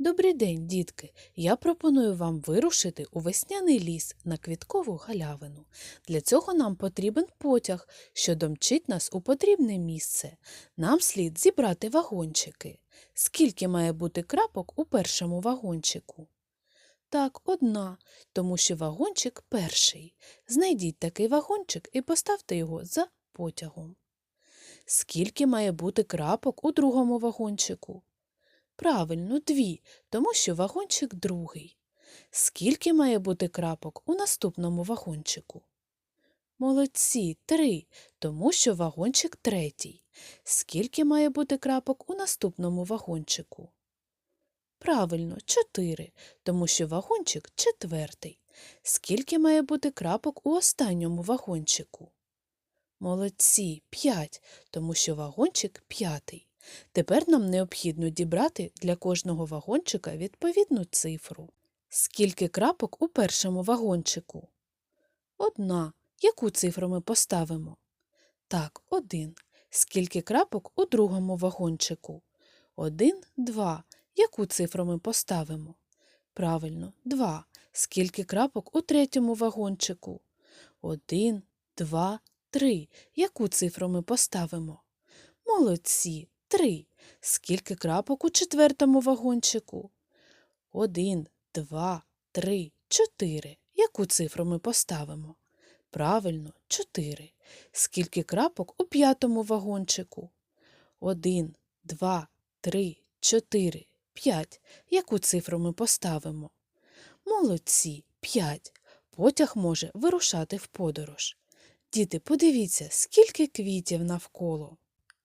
Добрий день, дітки! Я пропоную вам вирушити у весняний ліс на квіткову галявину. Для цього нам потрібен потяг, що домчить нас у потрібне місце. Нам слід зібрати вагончики. Скільки має бути крапок у першому вагончику? Так, одна, тому що вагончик перший. Знайдіть такий вагончик і поставте його за потягом. Скільки має бути крапок у другому вагончику? Правильно, дві, тому що вагончик другий. Скільки має бути крапок у наступному вагончику? Молодці, три, тому що вагончик третій. Скільки має бути крапок у наступному вагончику? Правильно, чотири, тому що вагончик четвертий. Скільки має бути крапок у останньому вагончику? Молодці, п'ять, тому що вагончик п'ятий. Тепер нам необхідно дібрати для кожного вагончика відповідну цифру. Скільки крапок у першому вагончику? Одна. Яку цифру ми поставимо? Так, один. Скільки крапок у другому вагончику? Один, два. Яку цифру ми поставимо? Правильно, два. Скільки крапок у третьому вагончику? Один, два, три. Яку цифру ми поставимо? Молодці, три. Скільки крапок у четвертому вагончику? Один, два, три, чотири. Яку цифру ми поставимо? Правильно, чотири. Скільки крапок у п'ятому вагончику? Один, два, три, чотири, п'ять. Яку цифру ми поставимо? Молодці, п'ять. Потяг може вирушати в подорож. Діти, подивіться, скільки квітів навколо.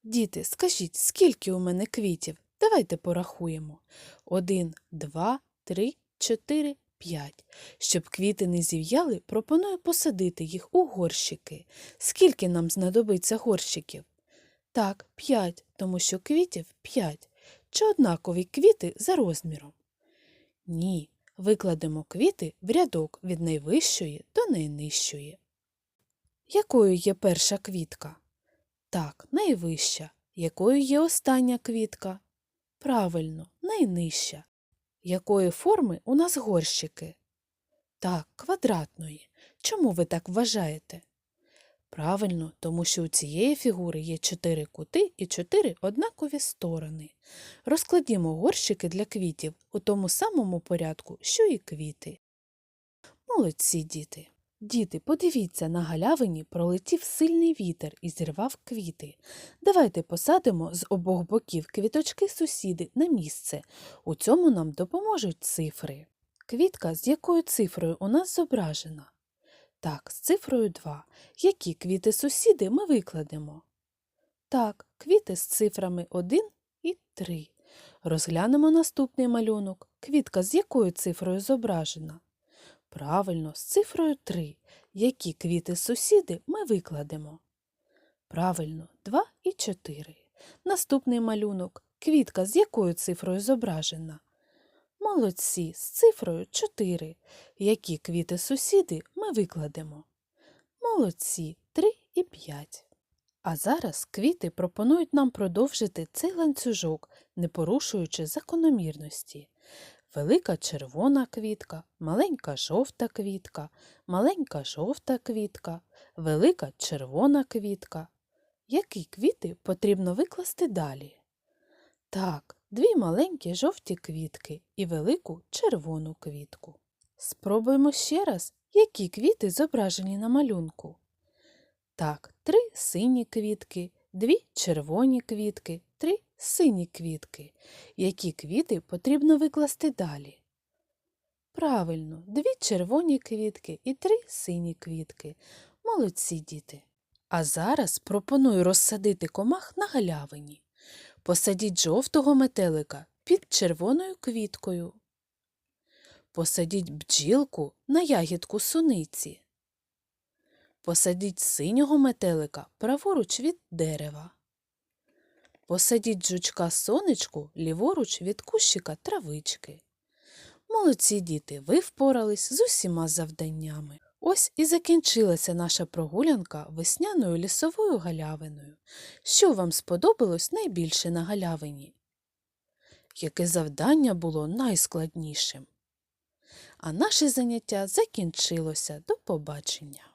Діти, скажіть, скільки у мене квітів? Давайте порахуємо. Один, два, три, чотири, п'ять. Щоб квіти не зів'яли, пропоную посадити їх у горщики. Скільки нам знадобиться горщиків? Так, п'ять, тому що квітів п'ять. Чи однакові квіти за розміром? Ні. Викладемо квіти в рядок від найвищої до найнижчої. Якою є перша квітка? Так, найвища. Якою є остання квітка? Правильно, найнижча. Якої форми у нас горщики? Так, квадратної. Чому ви так вважаєте? Правильно, тому що у цієї фігури є чотири кути і чотири однакові сторони. Розкладімо горщики для квітів у тому самому порядку, що і квіти. Молодці діти. Діти, подивіться, на галявині пролетів сильний вітер і зірвав квіти. Давайте посадимо з обох боків квіточки сусіди на місце. У цьому нам допоможуть цифри. Квітка з якою цифрою у нас зображена? Так, з цифрою 2. Які квіти сусіди ми викладемо? Так, квіти з цифрами 1 і 3. Розглянемо наступний малюнок. Квітка з якою цифрою зображена? Правильно, з цифрою 3. Які квіти сусіди ми викладемо? Правильно, 2 і 4. Наступний малюнок. Квітка з якою цифрою зображена? Молодці, з цифрою 4. Які квіти сусіди ми викладемо? Молодці, 3 і 5. А зараз квіти пропонують нам продовжити цей ланцюжок, не порушуючи закономірності. Велика червона квітка, маленька жовта квітка, маленька жовта квітка, велика червона квітка. Які квіти потрібно викласти далі? Так, дві маленькі жовті квітки і велику червону квітку. Спробуємо ще раз, які квіти зображені на малюнку. Так, три сині квітки, дві червоні квітки, сині квітки. Які квіти потрібно викласти далі? Правильно, дві червоні квітки і три сині квітки. Молодці діти. А зараз пропоную розсадити комах на галявині. Посадіть жовтого метелика під червоною квіткою. Посадіть бджілку на ягідку суниці. Посадіть синього метелика праворуч від дерева. Посадіть жучка сонечку ліворуч від кущика травички. Молодці діти, ви впорались з усіма завданнями. Ось і закінчилася наша прогулянка весняною лісовою галявиною. Що вам сподобалось найбільше на галявині? яке завдання було найскладнішим. А наше заняття закінчилося. До побачення.